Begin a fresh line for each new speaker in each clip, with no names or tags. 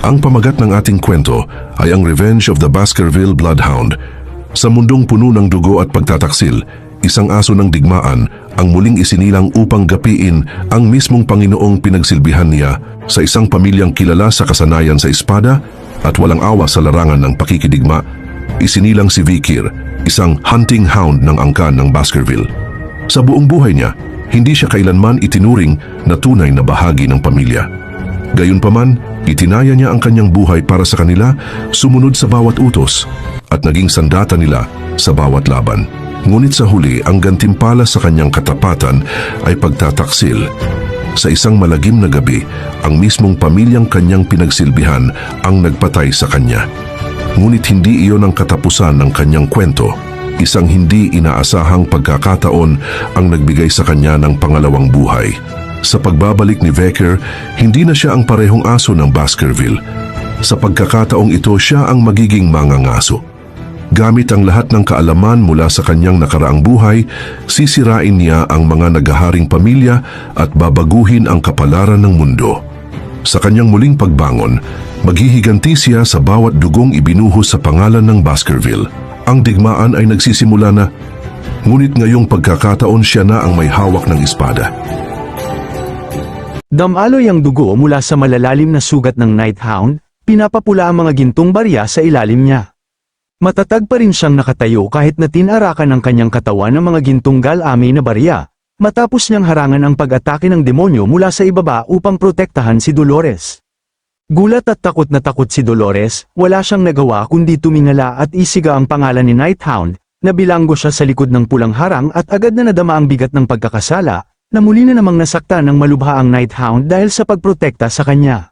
Ang pamagat ng ating kwento ay ang Revenge of the Baskerville Bloodhound. Sa mundong puno ng dugo at pagtataksil, isang aso ng digmaan ang muling isinilang upang gapiin ang mismong Panginoong pinagsilbihan niya sa isang pamilyang kilala sa kasanayan sa espada at walang awa sa larangan ng pakikidigma. Isinilang si Vikir, isang hunting hound ng angkan ng Baskerville. Sa buong buhay niya, hindi siya kailanman itinuring na tunay na bahagi ng pamilya. Gayunpaman, itinaya niya ang kanyang buhay para sa kanila, sumunod sa bawat utos, at naging sandata nila sa bawat laban. Ngunit sa huli, ang gantimpala sa kanyang katapatan ay pagtataksil. Sa isang malagim na gabi, ang mismong pamilyang kanyang pinagsilbihan ang nagpatay sa kanya. Ngunit hindi iyon ang katapusan ng kanyang kwento. Isang hindi inaasahang pagkakataon ang nagbigay sa kanya ng pangalawang buhay. Sa pagbabalik ni Vecker, hindi na siya ang parehong aso ng Baskerville. Sa pagkakataong ito, siya ang magiging mangangaso. Gamit ang lahat ng kaalaman mula sa kanyang nakaraang buhay, sisirain niya ang mga nagaharing pamilya at babaguhin ang kapalaran ng mundo. Sa kanyang muling pagbangon, maghihiganti siya sa bawat dugong ibinuhos sa pangalan ng Baskerville. Ang digmaan ay nagsisimula na, ngunit ngayong pagkakataon siya na ang may hawak ng espada.
Damaloy ang dugo mula sa malalalim na sugat ng Nighthound, pinapapula ang mga gintong barya sa ilalim niya. Matatag pa rin siyang nakatayo kahit na tinarakan ng kanyang katawan ng mga gintong galami na barya, matapos niyang harangan ang pag-atake ng demonyo mula sa ibaba upang protektahan si Dolores. Gulat at takot na takot si Dolores, wala siyang nagawa kundi tumingala at isiga ang pangalan ni Nighthound, na bilanggo siya sa likod ng pulang harang at agad na nadama ang bigat ng pagkakasala, na muli na namang nasaktan ng malubha ang Nighthound dahil sa pagprotekta sa kanya.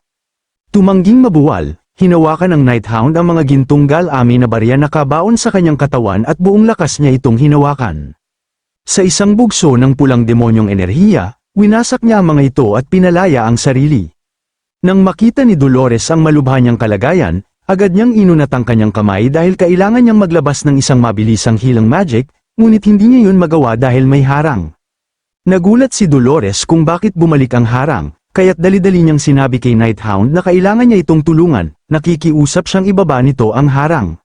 Tumangging mabuwal, hinawakan ng Nighthound ang mga gintong galami na barya na kabaon sa kanyang katawan at buong lakas niya itong hinawakan. Sa isang bugso ng pulang demonyong enerhiya, winasak niya ang mga ito at pinalaya ang sarili. Nang makita ni Dolores ang malubha niyang kalagayan, agad niyang inunat ang kanyang kamay dahil kailangan niyang maglabas ng isang mabilisang hilang magic, ngunit hindi niya yun magawa dahil may harang. Nagulat si Dolores kung bakit bumalik ang harang, kaya't dali-dali niyang sinabi kay Nighthound na kailangan niya itong tulungan, nakikiusap siyang ibaba nito ang harang.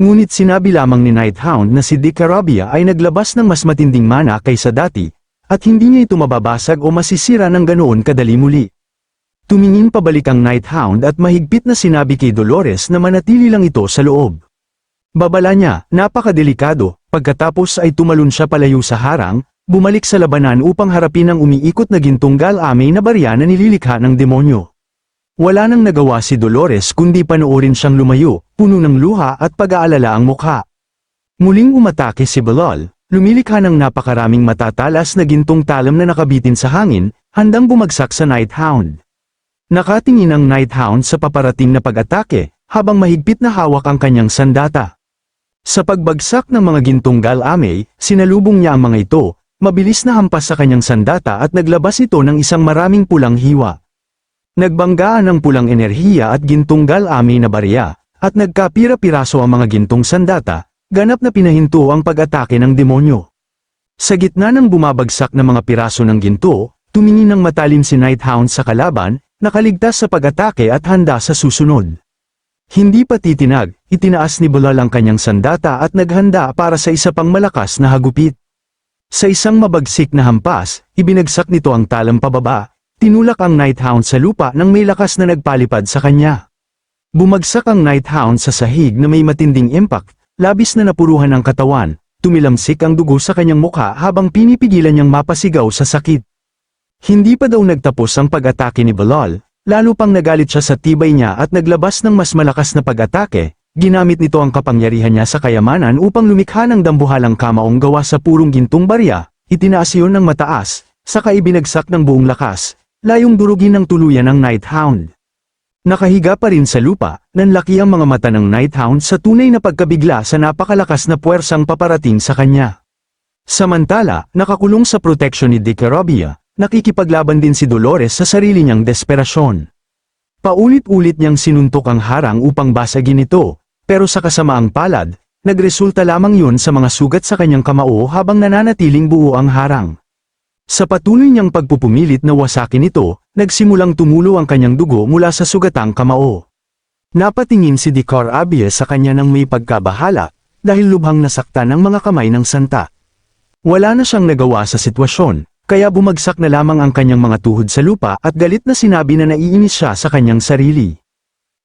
Ngunit sinabi lamang ni Nighthound na si Dick Carabia ay naglabas ng mas matinding mana kaysa dati, at hindi niya ito mababasag o masisira ng ganoon kadali muli. Tumingin pabalik ang Nighthound at mahigpit na sinabi kay Dolores na manatili lang ito sa loob. Babala niya, napakadelikado, pagkatapos ay tumalon siya palayo sa harang, bumalik sa labanan upang harapin ang umiikot na gintong galame na barya na nililikha ng demonyo. Wala nang nagawa si Dolores kundi panoorin siyang lumayo, puno ng luha at pag-aalala ang mukha. Muling umatake si Balal, lumilikha ng napakaraming matatalas na gintong talam na nakabitin sa hangin, handang bumagsak sa Nighthound. Nakatingin ang Nighthound sa paparating na pag-atake, habang mahigpit na hawak ang kanyang sandata. Sa pagbagsak ng mga gintong galame, sinalubong niya ang mga ito, mabilis na hampas sa kanyang sandata at naglabas ito ng isang maraming pulang hiwa. Nagbanggaan ang pulang enerhiya at gintong galame na barya, at nagkapira-piraso ang mga gintong sandata, ganap na pinahinto ang pag-atake ng demonyo. Sa gitna ng bumabagsak na mga piraso ng ginto, tumingin ng matalim si Nighthound sa kalaban, nakaligtas sa pag-atake at handa sa susunod. Hindi pa titinag, itinaas ni Bulal ang kanyang sandata at naghanda para sa isa pang malakas na hagupit. Sa isang mabagsik na hampas, ibinagsak nito ang talam pababa, tinulak ang Nighthound sa lupa nang may lakas na nagpalipad sa kanya. Bumagsak ang Nighthound sa sahig na may matinding impact, labis na napuruhan ang katawan, tumilamsik ang dugo sa kanyang mukha habang pinipigilan niyang mapasigaw sa sakit. Hindi pa daw nagtapos ang pag-atake ni Balal, lalo pang nagalit siya sa tibay niya at naglabas ng mas malakas na pag-atake, ginamit nito ang kapangyarihan niya sa kayamanan upang lumikha ng dambuhalang kamaong gawa sa purong gintong barya, itinaas iyon ng mataas, saka ibinagsak ng buong lakas, layong durugin ng tuluyan ng Nighthound. Nakahiga pa rin sa lupa, nanlaki ang mga mata ng Nighthound sa tunay na pagkabigla sa napakalakas na puwersang paparating sa kanya. Samantala, nakakulong sa proteksyon ni Dick Carabia, nakikipaglaban din si Dolores sa sarili niyang desperasyon. Paulit-ulit niyang sinuntok ang harang upang basagin ito, pero sa kasamaang palad, nagresulta lamang yun sa mga sugat sa kanyang kamao habang nananatiling buo ang harang. Sa patuloy niyang pagpupumilit na wasakin ito, nagsimulang tumulo ang kanyang dugo mula sa sugatang kamao. Napatingin si Dicor Abie sa kanya ng may pagkabahala, dahil lubhang nasaktan ang mga kamay ng santa. Wala na siyang nagawa sa sitwasyon, kaya bumagsak na lamang ang kanyang mga tuhod sa lupa at galit na sinabi na naiinis siya sa kanyang sarili.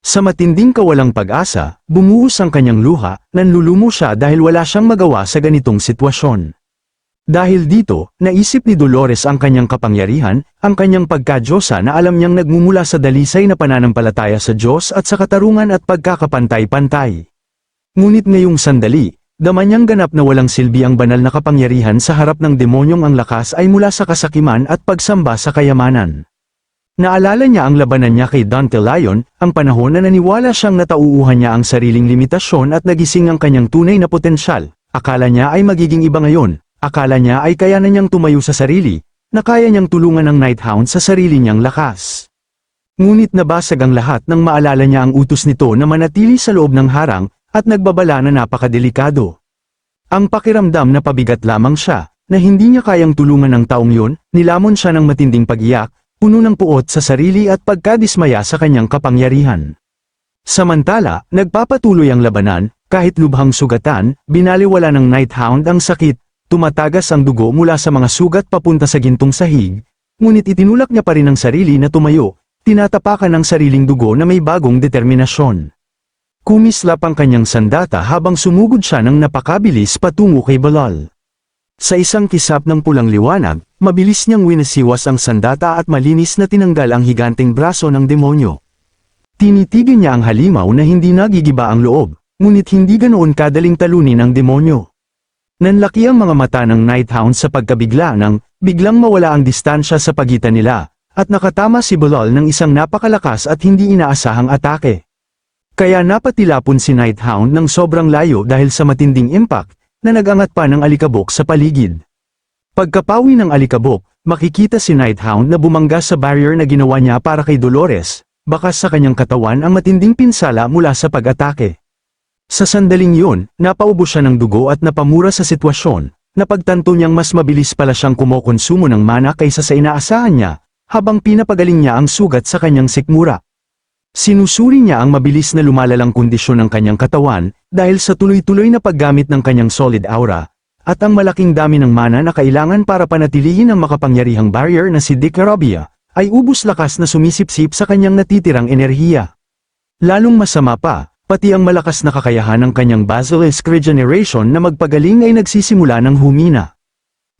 Sa matinding kawalang pag-asa, bumuhos ang kanyang luha, nanlulumo siya dahil wala siyang magawa sa ganitong sitwasyon. Dahil dito, naisip ni Dolores ang kanyang kapangyarihan, ang kanyang pagkadyosa na alam niyang nagmumula sa dalisay na pananampalataya sa Diyos at sa katarungan at pagkakapantay-pantay. Ngunit ngayong sandali, dama niyang ganap na walang silbi ang banal na kapangyarihan sa harap ng demonyong ang lakas ay mula sa kasakiman at pagsamba sa kayamanan. Naalala niya ang labanan niya kay Dante Lion, ang panahon na naniwala siyang natauuhan niya ang sariling limitasyon at nagising ang kanyang tunay na potensyal. Akala niya ay magiging iba ngayon, akala niya ay kaya na niyang tumayo sa sarili, na kaya niyang tulungan ang Nighthound sa sarili niyang lakas. Ngunit nabasag ang lahat nang maalala niya ang utos nito na manatili sa loob ng harang, at nagbabala na napakadelikado. Ang pakiramdam na pabigat lamang siya, na hindi niya kayang tulungan ng taong yun, nilamon siya ng matinding pag-iyak, puno ng puot sa sarili at pagkadismaya sa kanyang kapangyarihan. Samantala, nagpapatuloy ang labanan, kahit lubhang sugatan, binaliwala ng Nighthound ang sakit, tumatagas ang dugo mula sa mga sugat papunta sa gintong sahig, ngunit itinulak niya pa rin ang sarili na tumayo, tinatapakan ang sariling dugo na may bagong determinasyon. Kumislap ang kanyang sandata habang sumugod siya ng napakabilis patungo kay Balal. Sa isang kisap ng pulang liwanag, mabilis niyang winasiwas ang sandata at malinis na tinanggal ang higanteng braso ng demonyo. Tinitigil niya ang halimaw na hindi nagigiba ang loob, ngunit hindi ganoon kadaling talunin ng demonyo. Nanlaki ang mga mata ng Nighthound sa pagkabigla nang biglang mawala ang distansya sa pagitan nila, at nakatama si Balal ng isang napakalakas at hindi inaasahang atake. Kaya napatilapon si Nighthound ng sobrang layo dahil sa matinding impact, na nagangat pa ng alikabok sa paligid. Pagkapawi ng alikabok, makikita si Nighthound na bumangga sa barrier na ginawa niya para kay Dolores, bakas sa kanyang katawan ang matinding pinsala mula sa pag-atake. Sa sandaling yun, napaubo siya ng dugo at napamura sa sitwasyon, napagtanto niyang mas mabilis pala siyang kumokonsumo ng mana kaysa sa inaasahan niya, habang pinapagaling niya ang sugat sa kanyang sikmura. Sinusuri niya ang mabilis na lumalalang kondisyon ng kanyang katawan, dahil sa tuloy-tuloy na paggamit ng kanyang solid aura, at ang malaking dami ng mana na kailangan para panatilihin ang makapangyarihang barrier na si Dick Arabia, ay ubus lakas na sumisipsip sa kanyang natitirang enerhiya. Lalong masama pa, pati ang malakas na kakayahan ng kanyang basilisk regeneration na magpagaling ay nagsisimula ng humina.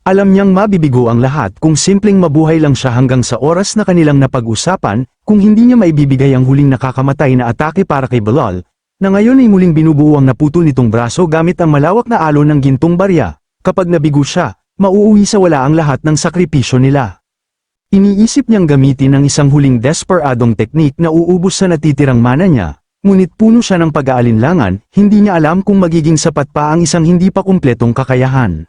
Alam niyang mabibigo ang lahat kung simpleng mabuhay lang siya hanggang sa oras na kanilang napag-usapan, kung hindi niya maibibigay ang huling nakakamatay na atake para kay Balal, na ngayon ay muling binubuo ang naputol nitong braso gamit ang malawak na alon ng gintong barya. Kapag nabigo siya, mauuwi sa wala ang lahat ng sakripisyo nila. Iniisip niyang gamitin ang isang huling desperadong teknik na uubos sa natitirang mana niya, ngunit puno siya ng pag-aalinlangan, hindi niya alam kung magiging sapat pa ang isang hindi pa kumpletong kakayahan.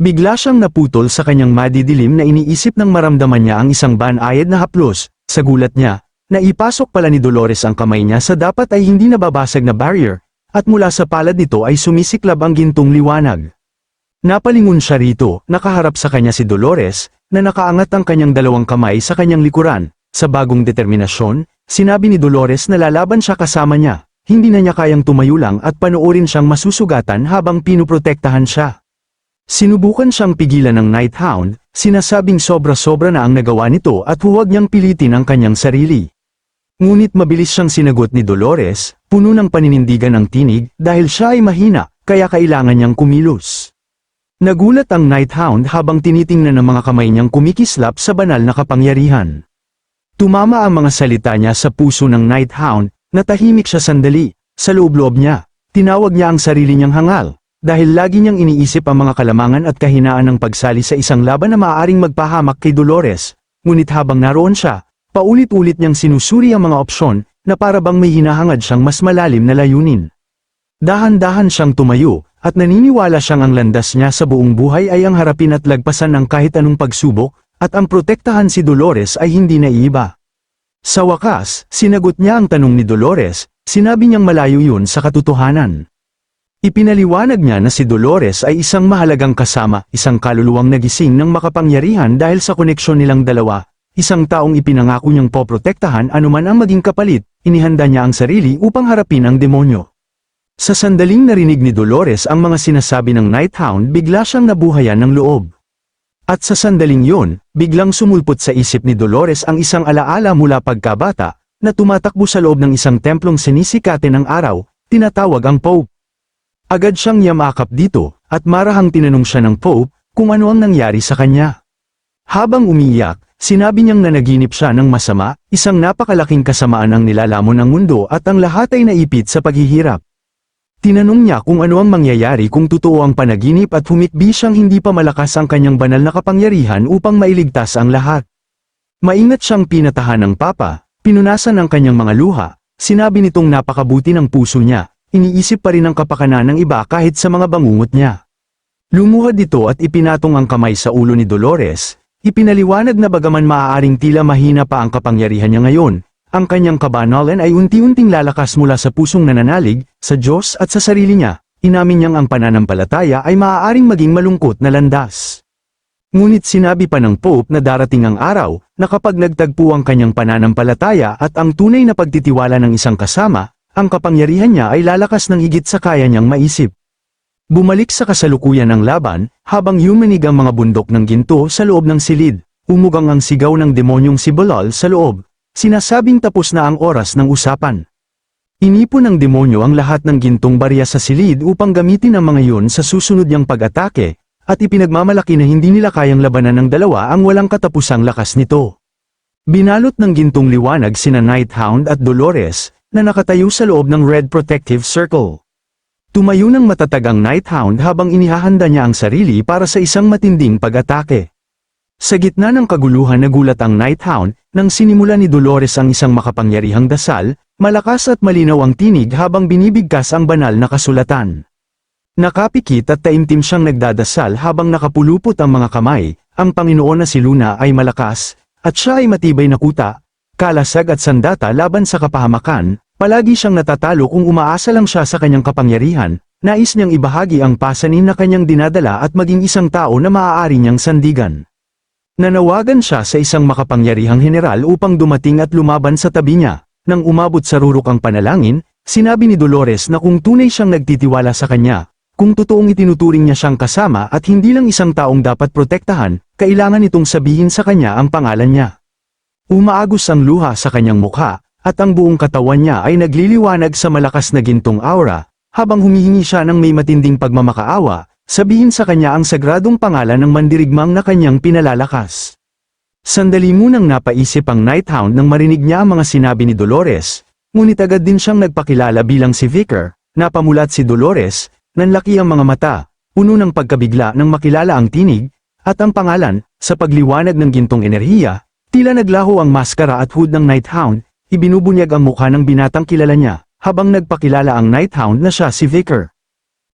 Bigla siyang naputol sa kanyang madidilim na iniisip nang maramdaman niya ang isang banayad na haplos, sa gulat niya, naipasok pala ni Dolores ang kamay niya sa dapat ay hindi nababasag na barrier, at mula sa palad nito ay sumisiklab ang gintong liwanag. Napalingon siya rito, nakaharap sa kanya si Dolores, na nakaangat ang kanyang dalawang kamay sa kanyang likuran, sa bagong determinasyon, sinabi ni Dolores na lalaban siya kasama niya, hindi na niya kayang tumayo lang at panoorin siyang masusugatan habang pinuprotektahan siya. Sinubukan siyang pigilan ng Nighthound, sinasabing sobra-sobra na ang nagawa nito at huwag niyang pilitin ang kanyang sarili. Ngunit mabilis siyang sinagot ni Dolores, puno ng paninindigan ng tinig, dahil siya ay mahina, kaya kailangan niyang kumilos. Nagulat ang Nighthound habang tinitingnan ng mga kamay niyang kumikislap sa banal na kapangyarihan. Tumama ang mga salita niya sa puso ng Nighthound, natahimik siya sandali, sa loob-loob niya, tinawag niya ang sarili niyang hangal, dahil lagi niyang iniisip ang mga kalamangan at kahinaan ng pagsali sa isang laban na maaaring magpahamak kay Dolores, ngunit habang naroon siya, paulit-ulit niyang sinusuri ang mga opsyon, na para bang may hinahangad siyang mas malalim na layunin. Dahan-dahan siyang tumayo, at naniniwala siyang ang landas niya sa buong buhay ay ang harapin at lagpasan ng kahit anong pagsubok, at ang protektahan si Dolores ay hindi naiiba. Sa wakas, sinagot niya ang tanong ni Dolores, sinabi niyang malayo yun sa katotohanan. Ipinaliwanag niya na si Dolores ay isang mahalagang kasama, isang kaluluwang nagising ng makapangyarihan dahil sa koneksyon nilang dalawa, isang taong ipinangako niyang poprotektahan anuman ang maging kapalit, inihanda niya ang sarili upang harapin ang demonyo. Sa sandaling narinig ni Dolores ang mga sinasabi ng Nighthound bigla siyang nabuhayan ng loob. At sa sandaling yun, biglang sumulpot sa isip ni Dolores ang isang alaala mula pagkabata, na tumatakbo sa loob ng isang templong sinisikate ng araw, tinatawag ang Pope. Agad siyang yamakap dito, at marahang tinanong siya ng Pope, kung ano ang nangyari sa kanya. Habang umiiyak, sinabi niyang nanaginip siya ng masama, isang napakalaking kasamaan ang nilalamon ng mundo at ang lahat ay naipit sa paghihirap. Tinanong niya kung ano ang mangyayari kung totoo ang panaginip at humikbi siyang hindi pa malakas ang kanyang banal na kapangyarihan upang mailigtas ang lahat. Maingat siyang pinatahan ng papa, pinunasan ang kanyang mga luha, sinabi nitong napakabuti ng puso niya, iniisip pa rin ang kapakanan ng iba kahit sa mga bangungot niya. Lumuhad ito at ipinatong ang kamay sa ulo ni Dolores, ipinaliwanag na bagaman maaaring tila mahina pa ang kapangyarihan niya ngayon, ang kanyang kabanalan ay unti-unting lalakas mula sa pusong nananalig, sa Diyos at sa sarili niya, inamin niyang ang pananampalataya ay maaaring maging malungkot na landas. Ngunit sinabi pa ng Pope na darating ang araw, na kapag nagtagpo ang kanyang pananampalataya at ang tunay na pagtitiwala ng isang kasama, ang kapangyarihan niya ay lalakas ng higit sa kaya niyang maisip. Bumalik sa kasalukuyan ng laban, habang yumanig ang mga bundok ng ginto sa loob ng silid, umugang ang sigaw ng demonyong si Balal sa loob, sinasabing tapos na ang oras ng usapan. Inipon ng demonyo ang lahat ng gintong barya sa silid upang gamitin ang mga yun sa susunod niyang pag-atake, at ipinagmamalaki na hindi nila kayang labanan ng dalawa ang walang katapusang lakas nito. Binalot ng gintong liwanag sina Nighthound at Dolores, na nakatayo sa loob ng Red Protective Circle. Tumayo ng matatag ang Nighthound habang inihahanda niya ang sarili para sa isang matinding pag-atake. Sa gitna ng kaguluhan nagulat ang Nighthound, nang sinimula ni Dolores ang isang makapangyarihang dasal, malakas at malinaw ang tinig habang binibigkas ang banal na kasulatan. Nakapikit at taimtim siyang nagdadasal habang nakapulupot ang mga kamay, ang Panginoon na si Luna ay malakas, at siya ay matibay na kuta, kalasag at sandata laban sa kapahamakan, palagi siyang natatalo kung umaasa lang siya sa kanyang kapangyarihan, nais niyang ibahagi ang pasanin na kanyang dinadala at maging isang tao na maaari niyang sandigan. Nanawagan siya sa isang makapangyarihang general upang dumating at lumaban sa tabi niya. Nang umabot sa rurok ang panalangin, sinabi ni Dolores na kung tunay siyang nagtitiwala sa kanya, kung totoong itinuturing niya siyang kasama at hindi lang isang taong dapat protektahan, kailangan itong sabihin sa kanya ang pangalan niya. Umaagos ang luha sa kanyang mukha, at ang buong katawan niya ay nagliliwanag sa malakas na gintong aura, habang humihingi siya ng may matinding pagmamakaawa, sabihin sa kanya ang sagradong pangalan ng mandirigmang na kanyang pinalalakas. Sandali munang napaisip ang Nighthound nang marinig niya ang mga sinabi ni Dolores, ngunit agad din siyang nagpakilala bilang si Vicar, napamulat si Dolores, nanlaki ang mga mata, puno ng pagkabigla nang makilala ang tinig, at ang pangalan, sa pagliwanag ng gintong enerhiya, tila naglaho ang maskara at hood ng Nighthound, ibinubunyag ang mukha ng binatang kilala niya, habang nagpakilala ang Nighthound na siya si Vicar.